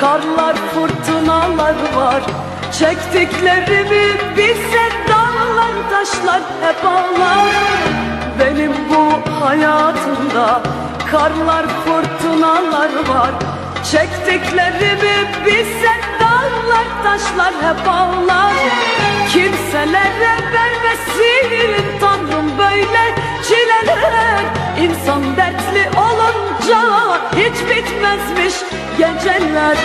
Karlar fırtınalar var. Çektiklerimi bilsen dağlar taşlar hep ağlar. Benim bu hayatımda Karlar fırtınalar var. Çektiklerimi bilsen dağlar taşlar hep ağlar olunca hiç bitmezmiş geceler.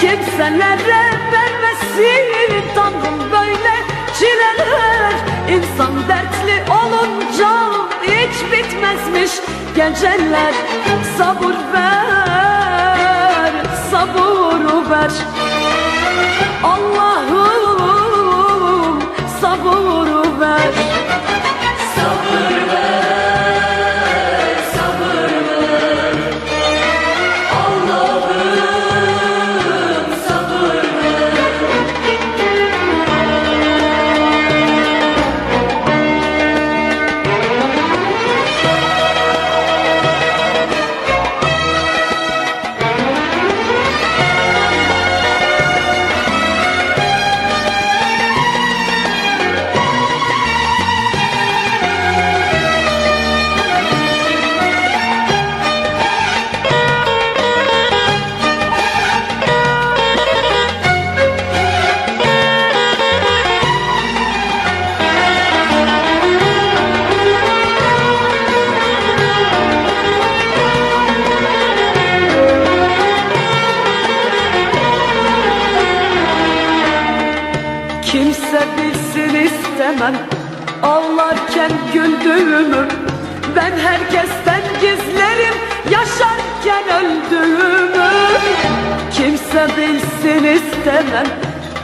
Kimselere vermesin Tanrım böyle çileler. İnsan dertli olunca hiç bitmezmiş geceler. Sabır ver, sabır ver. Allah'ım Kimse bilsin istemem. Ağlarken güldüğümü Ben herkesten gizlerim. Yaşarken öldüğümü. Kimse bilsin istemem.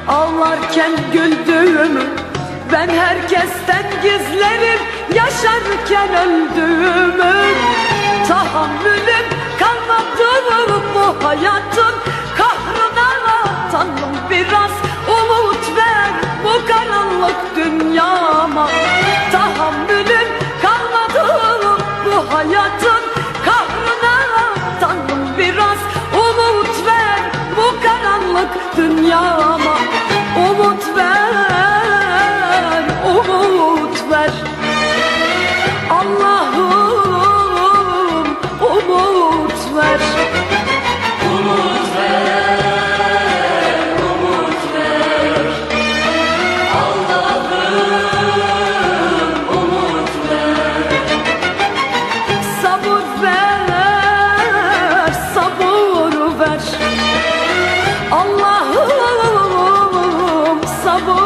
Ağlarken güldüğümü Ben herkesten gizlerim. Yaşarken öldüğümü. Tahammülüm kalmadı bu hayatın dünyama Tahammülüm kalmadı bu hayatın kahrına. Tanrım biraz umut ver bu karanlık dünyama Allah'ım sabır.